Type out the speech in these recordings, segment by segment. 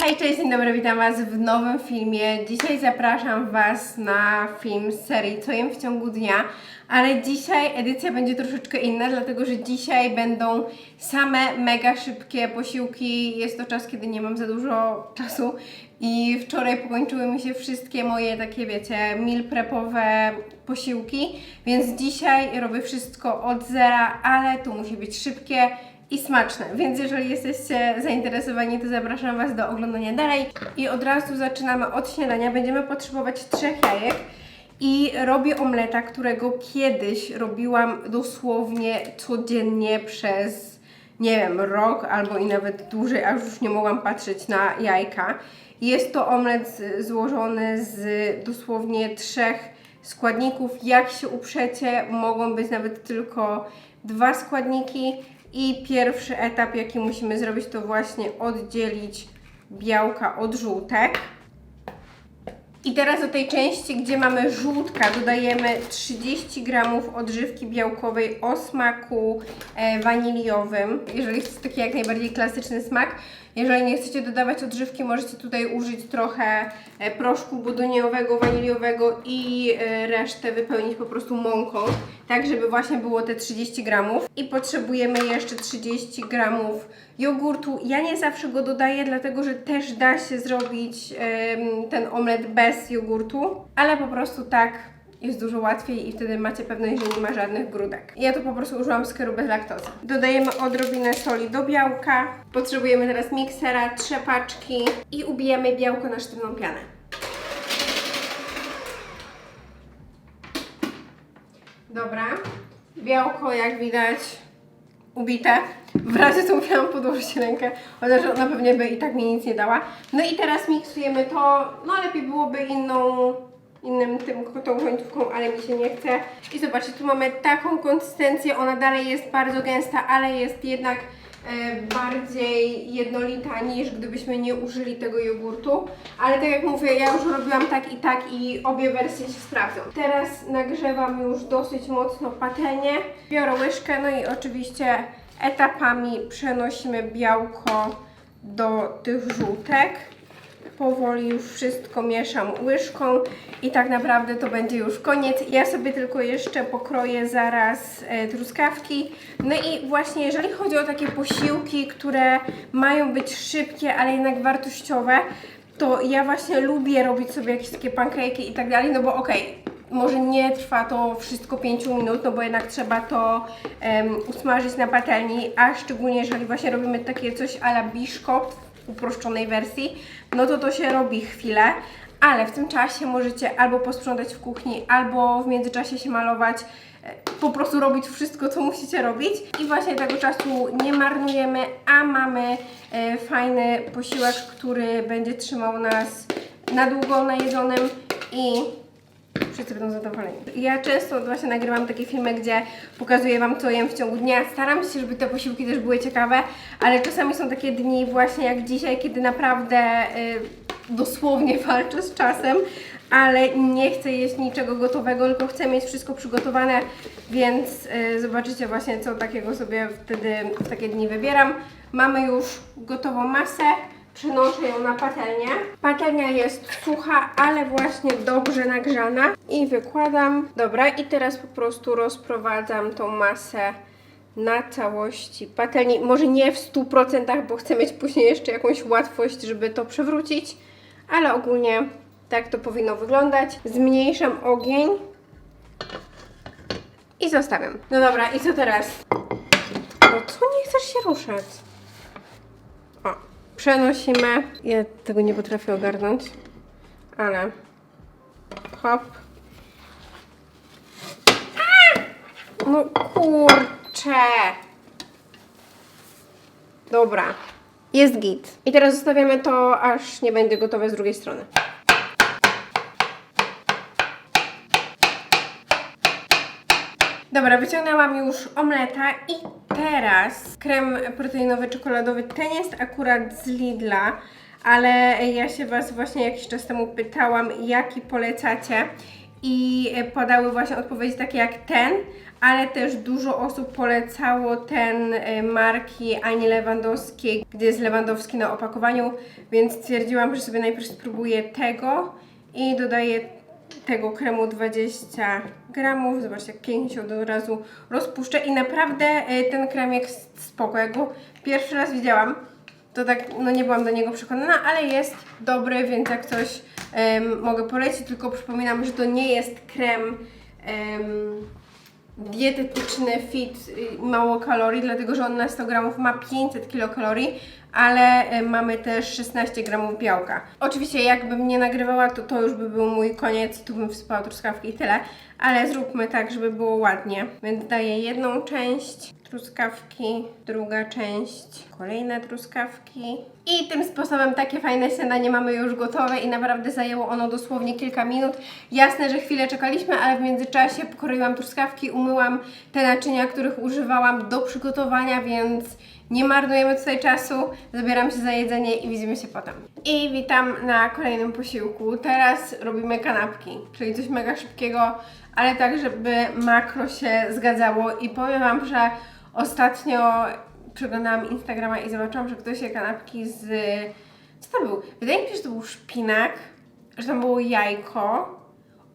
Hej, cześć, dzień dobry, witam Was w nowym filmie. Dzisiaj zapraszam Was na film z serii Co jem w ciągu dnia, ale dzisiaj edycja będzie troszeczkę inna, dlatego że dzisiaj będą same mega szybkie posiłki. Jest to czas, kiedy nie mam za dużo czasu i wczoraj pokończyły mi się wszystkie moje takie, wiecie, meal prepowe posiłki, więc dzisiaj robię wszystko od zera, ale to musi być szybkie i smaczne. Więc jeżeli jesteście zainteresowani, to zapraszam Was do oglądania dalej. I od razu zaczynamy od śniadania. Będziemy potrzebować trzech jajek. I robię omleta, którego kiedyś robiłam dosłownie codziennie przez, nie wiem, rok albo i nawet dłużej, aż już nie mogłam patrzeć na jajka. Jest to omlet złożony z dosłownie trzech składników. Jak się uprzecie, mogą być nawet tylko dwa składniki. I pierwszy etap, jaki musimy zrobić, to właśnie oddzielić białka od żółtek. I teraz do tej części, gdzie mamy żółtka, dodajemy 30 gramów odżywki białkowej o smaku e, waniliowym. Jeżeli chcecie taki jak najbardziej klasyczny smak. Jeżeli nie chcecie dodawać odżywki, możecie tutaj użyć trochę e, proszku budoniowego, waniliowego i e, resztę wypełnić po prostu mąką, tak żeby właśnie było te 30 gramów. I potrzebujemy jeszcze 30 gramów jogurtu. Ja nie zawsze go dodaję, dlatego że też da się zrobić ten omlet bez jogurtu, ale po prostu tak jest dużo łatwiej i wtedy macie pewność, że nie ma żadnych grudek. Ja tu po prostu użyłam skyru bez laktozy. Dodajemy odrobinę soli do białka. Potrzebujemy teraz miksera, trzepaczki i ubijamy białko na sztywną pianę. Dobra. Białko, jak widać, ubite. W razie co musiałam podłożyć rękę, chociaż ona pewnie by i tak mi nic nie dała. No i teraz miksujemy to, no lepiej byłoby inną, innym tym, tą końcówką, ale mi się nie chce. I zobaczcie, tu mamy taką konsystencję, ona dalej jest bardzo gęsta, ale jest jednak bardziej jednolita niż gdybyśmy nie użyli tego jogurtu. Ale tak jak mówię, ja już robiłam tak i tak i obie wersje się sprawdzą. Teraz nagrzewam już dosyć mocno patelnię. Biorę łyżkę, no i oczywiście etapami przenosimy białko do tych żółtek. Powoli już wszystko mieszam łyżką i tak naprawdę to będzie już koniec. Ja sobie tylko jeszcze pokroję zaraz e, truskawki. No i właśnie jeżeli chodzi o takie posiłki, które mają być szybkie, ale jednak wartościowe, to ja właśnie lubię robić sobie jakieś takie pancake'i i tak dalej, no bo okej, może nie trwa to wszystko 5 minut, no bo jednak trzeba to em, usmażyć na patelni, a szczególnie jeżeli właśnie robimy takie coś a la biszkopt uproszczonej wersji, no to to się robi chwilę, ale w tym czasie możecie albo posprzątać w kuchni, albo w międzyczasie się malować, e, po prostu robić wszystko, co musicie robić. I właśnie tego czasu nie marnujemy, a mamy e, fajny posiłek, który będzie trzymał nas na długo najedzonym i wszyscy będą zadowoleni. Ja często właśnie nagrywam takie filmy, gdzie pokazuję Wam, co jem w ciągu dnia. Staram się, żeby te posiłki też były ciekawe, ale czasami są takie dni właśnie jak dzisiaj, kiedy naprawdę y, dosłownie walczę z czasem, ale nie chcę jeść niczego gotowego, tylko chcę mieć wszystko przygotowane, więc y, zobaczycie właśnie, co takiego sobie wtedy w takie dni wybieram. Mamy już gotową masę. Przenoszę ją na patelnię. Patelnia jest sucha, ale właśnie dobrze nagrzana. I wykładam. Dobra, i teraz po prostu rozprowadzam tą masę na całości patelni. Może nie w 100%, bo chcę mieć później jeszcze jakąś łatwość, żeby to przewrócić, ale ogólnie tak to powinno wyglądać. Zmniejszam ogień i zostawiam. No dobra, i co teraz? No co nie chcesz się ruszać? Przenosimy. Ja tego nie potrafię ogarnąć, ale hop. No kurczę. Dobra, jest git. I teraz zostawiamy to, aż nie będzie gotowe z drugiej strony. Dobra, wyciągnęłam już omleta i teraz krem proteinowy czekoladowy. Ten jest akurat z Lidla, ale ja się Was właśnie jakiś czas temu pytałam, jaki polecacie i podały właśnie odpowiedzi takie jak ten, ale też dużo osób polecało ten e, marki Ani Lewandowskiej, gdzie jest Lewandowski na opakowaniu, więc stwierdziłam, że sobie najpierw spróbuję tego i dodaję tego kremu 20 gramów. Zobaczcie, jak pięknie się od razu rozpuszcza i naprawdę e, ten krem jest spoko. Go pierwszy raz widziałam, to tak, no nie byłam do niego przekonana, ale jest dobry, więc jak coś em, mogę polecić, tylko przypominam, że to nie jest krem em, dietetyczny, fit, mało kalorii, dlatego że on na 100 gramów ma 500 kilokalorii, ale y, mamy też 16 gramów białka. Oczywiście jakbym nie nagrywała, to to już by był mój koniec, tu bym wsypała truskawki i tyle, ale zróbmy tak, żeby było ładnie. Więc daję jedną część truskawki, druga część, kolejne truskawki. I tym sposobem takie fajne śniadanie mamy już gotowe i naprawdę zajęło ono dosłownie kilka minut. Jasne, że chwilę czekaliśmy, ale w międzyczasie pokroiłam truskawki, umyłam te naczynia, których używałam do przygotowania, więc nie marnujemy tutaj czasu. Zabieram się za jedzenie i widzimy się potem. I witam na kolejnym posiłku. Teraz robimy kanapki, czyli coś mega szybkiego, ale tak, żeby makro się zgadzało. I powiem Wam, że ostatnio przeglądałam Instagrama i zobaczyłam, że ktoś je kanapki z... Co to był? Wydaje mi się, że to był szpinak, że tam było jajko,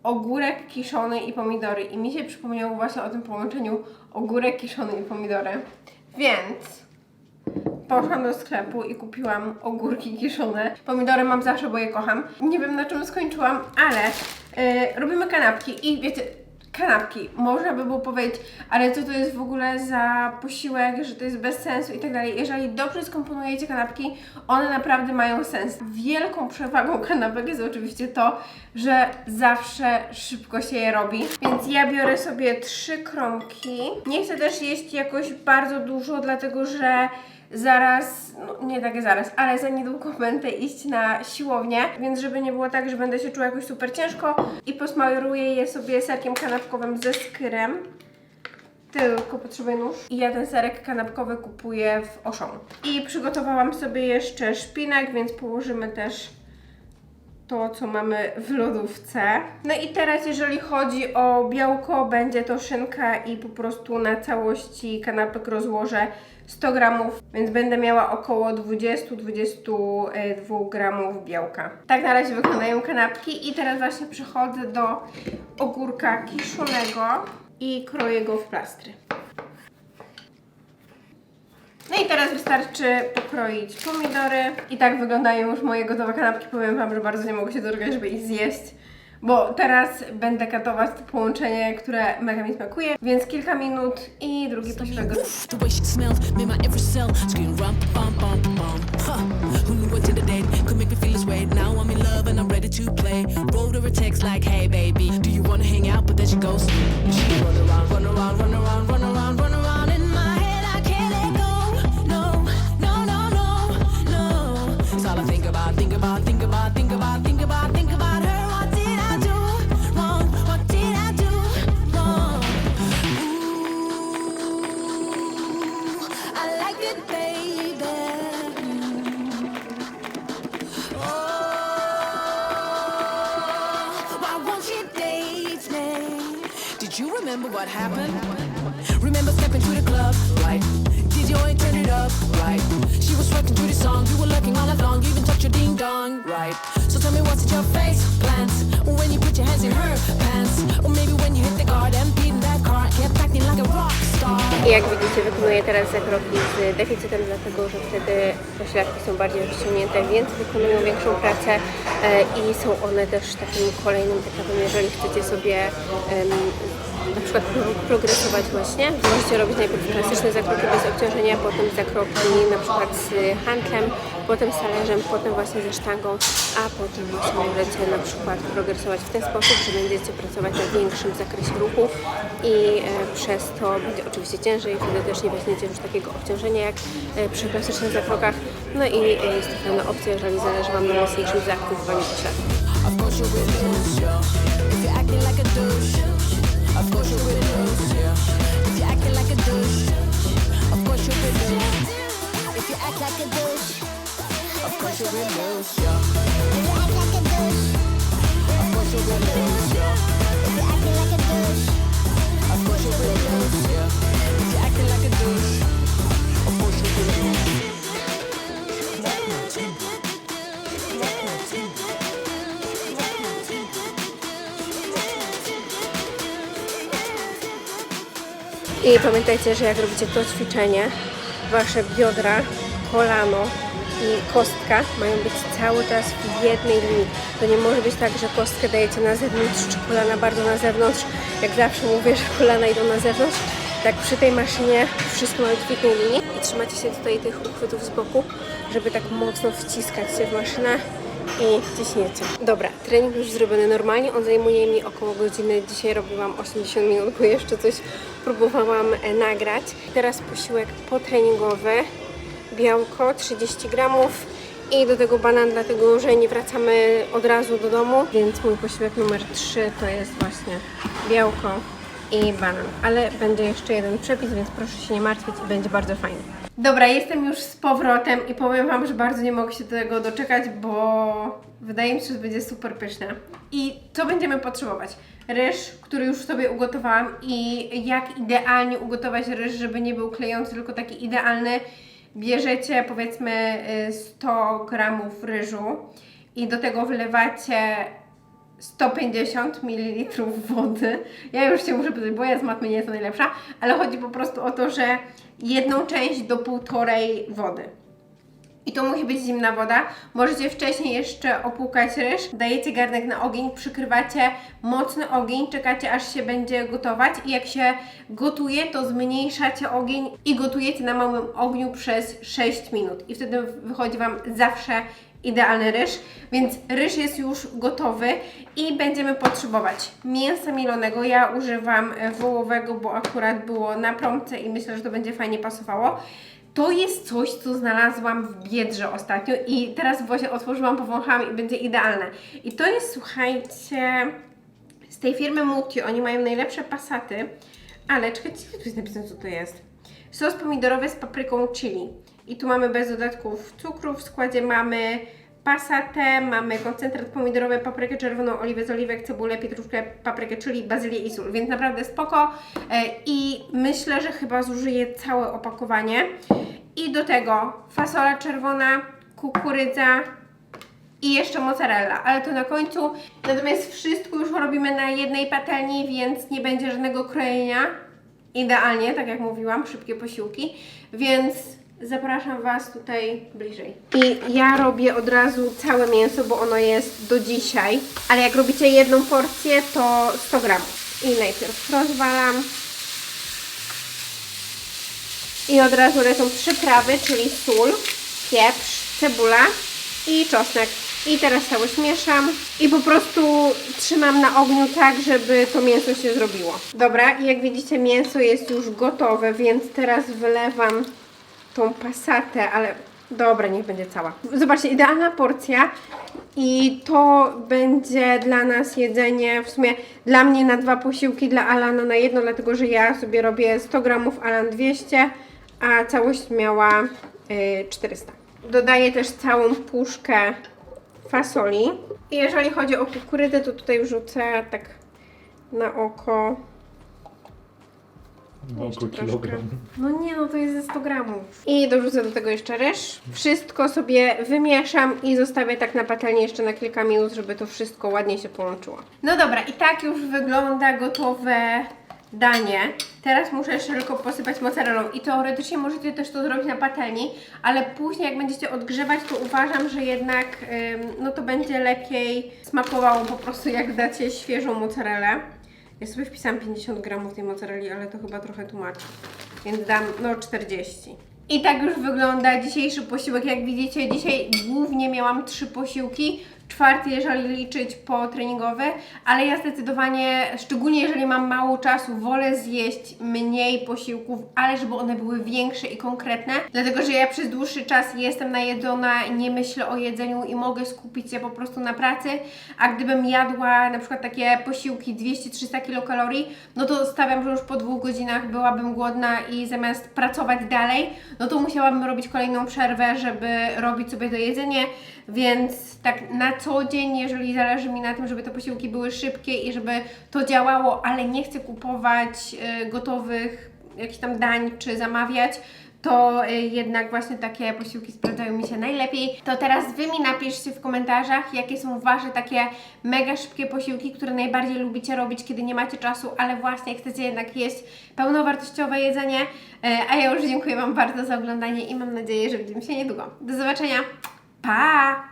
ogórek kiszony i pomidory. I mi się przypomniało właśnie o tym połączeniu ogórek kiszony i pomidory. Więc poszłam do sklepu i kupiłam ogórki kiszone. Pomidory mam zawsze, bo je kocham. Nie wiem na czym skończyłam, ale yy, robimy kanapki i wiecie, kanapki. Można by było powiedzieć, ale co to jest w ogóle za posiłek, że to jest bez sensu i tak dalej. Jeżeli dobrze skomponujecie kanapki, one naprawdę mają sens. Wielką przewagą kanapek jest oczywiście to, że zawsze szybko się je robi. Więc ja biorę sobie trzy kromki. Nie chcę też jeść jakoś bardzo dużo, dlatego że zaraz, no nie takie zaraz, ale za niedługo będę iść na siłownię, więc żeby nie było tak, że będę się czuła jakoś super ciężko i posmaruję je sobie serkiem kanapkowym ze skyrem. Tylko potrzebuję nóż. I ja ten serek kanapkowy kupuję w Auchan. I przygotowałam sobie jeszcze szpinak, więc położymy też to, co mamy w lodówce. No i teraz, jeżeli chodzi o białko, będzie to szynka i po prostu na całości kanapek rozłożę 100 gramów, więc będę miała około 20-22 gramów białka. Tak na razie wyglądają kanapki i teraz właśnie przechodzę do ogórka kiszonego i kroję go w plastry. No i teraz wystarczy pokroić pomidory. I tak wyglądają już moje gotowe kanapki. Powiem Wam, że bardzo nie mogę się doczekać, żeby ich zjeść. Bo teraz będę katować to połączenie, które mega mi smakuje. Więc kilka minut i drugi posiłek gotowy. The way she smells made my every cell scream rum bum bum bum. Huh. Who knew what the date could make me feel this way? Now I'm in love and I'm ready to play. Wrote her a text like, Hey baby, do you wanna hang out? But then she goes, She Did you remember what happened? Remember stepping to the club, right? Did you only turn it up, right? She was working to the song, you were lurking all along, you even touched your ding dong, right? So tell me what's in your face plans when you put your hands in her pants, or maybe when you hit the garden, beat I jak widzicie, wykonuję teraz zakroki z deficytem, dlatego że wtedy pośladki są bardziej rozciągnięte, więc wykonują większą pracę e, i są one też takim kolejnym etapem, jeżeli chcecie sobie na przykład pro- progresować właśnie. Możecie robić najpierw klasyczne zakroki bez obciążenia, potem zakroki na przykład z handlem, potem z talerzem, potem właśnie ze sztangą, a potem właśnie możecie na przykład progresować w ten sposób, że będziecie pracować na większym zakresie ruchu i e, przez to będzie oczywiście ciężej, wtedy też nie weźmiecie już takiego obciążenia jak e, przy klasycznych zakrokach. No i e, jest to fajna opcja, jeżeli zależy Wam na mocniejszym zakrokowaniu pośladków. Of course you will lose, yeah. If you're acting like a douche. Of course you will lose. If you lose. Act like a douche. Of course you lose, yeah. If you act like a douche. Of course you lose, yeah. If you're acting like a douche. Of course you're real loose, yeah. If you're acting like a douche, of course you're real loose. I pamiętajcie, że jak robicie to ćwiczenie, wasze biodra, kolano i kostka mają być cały czas w jednej linii. To nie może być tak, że kostkę dajecie na zewnątrz, czy kolana bardzo na zewnątrz. Jak zawsze mówię, że kolana idą na zewnątrz. Tak przy tej maszynie wszystko ma być w jednej linii. I trzymacie się tutaj tych uchwytów z boku, żeby tak mocno wciskać się w maszynę i ciśniecie. Dobra, trening już zrobiony normalnie, on zajmuje mi około godziny. Dzisiaj robiłam 80 minut, bo jeszcze coś próbowałam e, nagrać. Teraz posiłek potreningowy, białko 30 gramów i do tego banan, dlatego że nie wracamy od razu do domu, więc mój posiłek numer 3 to jest właśnie białko i banan. Ale będzie jeszcze jeden przepis, więc proszę się nie martwić i będzie bardzo fajnie. Dobra, jestem już z powrotem i powiem Wam, że bardzo nie mogę się do tego doczekać, bo wydaje mi się, że będzie super pyszne. I co będziemy potrzebować? Ryż, który już sobie ugotowałam i jak idealnie ugotować ryż, żeby nie był klejący, tylko taki idealny. Bierzecie powiedzmy y, 100 gramów ryżu i do tego wlewacie 150 ml wody. Ja już się muszę pytać, bo ja z matmy nie jestem najlepsza, ale chodzi po prostu o to, że jedną część do półtorej wody. I to musi być zimna woda. Możecie wcześniej jeszcze opłukać ryż, dajecie garnek na ogień, przykrywacie mocny ogień, czekacie aż się będzie gotować i jak się gotuje, to zmniejszacie ogień i gotujecie na małym ogniu przez 6 minut. I wtedy wychodzi Wam zawsze idealny ryż, więc ryż jest już gotowy i będziemy potrzebować mięsa mielonego. Ja używam e, wołowego, bo akurat było na promce i myślę, że to będzie fajnie pasowało. To jest coś, co znalazłam w Biedrze ostatnio i teraz właśnie otworzyłam, powąchałam i będzie idealne. I to jest, słuchajcie, z tej firmy Muti. Oni mają najlepsze pasaty, ale czekajcie, tu jest napisane, co to jest. Sos pomidorowy z papryką chili. I tu mamy bez dodatków cukru. W składzie mamy pasatę, mamy koncentrat pomidorowy, paprykę czerwoną, oliwę z oliwek, cebulę, pietruszkę, paprykę, czyli bazylię i sól. Więc naprawdę spoko. E, I myślę, że chyba zużyję całe opakowanie. I do tego fasola czerwona, kukurydza, i jeszcze mozzarella, ale to na końcu. Natomiast wszystko już robimy na jednej patelni, więc nie będzie żadnego krojenia. Idealnie, tak jak mówiłam, szybkie posiłki, więc zapraszam Was tutaj bliżej. I ja robię od razu całe mięso, bo ono jest do dzisiaj, ale jak robicie jedną porcję, to 100 gramów. I najpierw rozwalam. I od razu lecą przyprawy, czyli sól, pieprz, cebula i czosnek. I teraz całość mieszam i po prostu trzymam na ogniu tak, żeby to mięso się zrobiło. Dobra, jak widzicie mięso jest już gotowe, więc teraz wylewam tą pasatę, ale dobra, niech będzie cała. Zobaczcie, idealna porcja i to będzie dla nas jedzenie, w sumie dla mnie na dwa posiłki, dla Alana na jedno, dlatego że ja sobie robię 100 gramów, Alan 200, a całość miała y, 400. Dodaję też całą puszkę fasoli. I jeżeli chodzi o kukurydzę, to tutaj wrzucę tak na oko Wokół Jeszcze kilogram. no nie, no to jest ze 100 gramów. I dorzucę do tego jeszcze ryż. Wszystko sobie wymieszam i zostawię tak na patelni jeszcze na kilka minut, żeby to wszystko ładnie się połączyło. No dobra, i tak już wygląda gotowe danie. Teraz muszę jeszcze tylko posypać mozzarellą i teoretycznie możecie też to zrobić na patelni, ale później jak będziecie odgrzewać, to uważam, że jednak ym, no to będzie lepiej smakowało po prostu jak dacie świeżą mozzarellę. Ja sobie wpisałam 50 gramów tej mozzarelli, ale to chyba trochę tłumaczy. Więc dam no 40. I tak już wygląda dzisiejszy posiłek. Jak widzicie, dzisiaj głównie miałam trzy posiłki. Czwarty, jeżeli liczyć po treningowy, ale ja zdecydowanie, szczególnie jeżeli mam mało czasu, wolę zjeść mniej posiłków, ale żeby one były większe i konkretne, dlatego że ja przez dłuższy czas jestem najedzona, nie myślę o jedzeniu i mogę skupić się po prostu na pracy, a gdybym jadła na przykład takie posiłki 200-300 kilokalorii, no to stawiam, że już po dwóch godzinach byłabym głodna i zamiast pracować dalej, no to musiałabym robić kolejną przerwę, żeby robić sobie to jedzenie, więc tak na co dzień, jeżeli zależy mi na tym, żeby te posiłki były szybkie i żeby to działało, ale nie chcę kupować y, gotowych jakichś tam dań czy zamawiać, to y, jednak właśnie takie posiłki sprawdzają mi się najlepiej. To teraz Wy mi napiszcie w komentarzach, jakie są Wasze takie mega szybkie posiłki, które najbardziej lubicie robić, kiedy nie macie czasu, ale właśnie chcecie jednak jeść pełnowartościowe jedzenie. E, A ja już dziękuję Wam bardzo za oglądanie i mam nadzieję, że widzimy się niedługo. Do zobaczenia. Pa!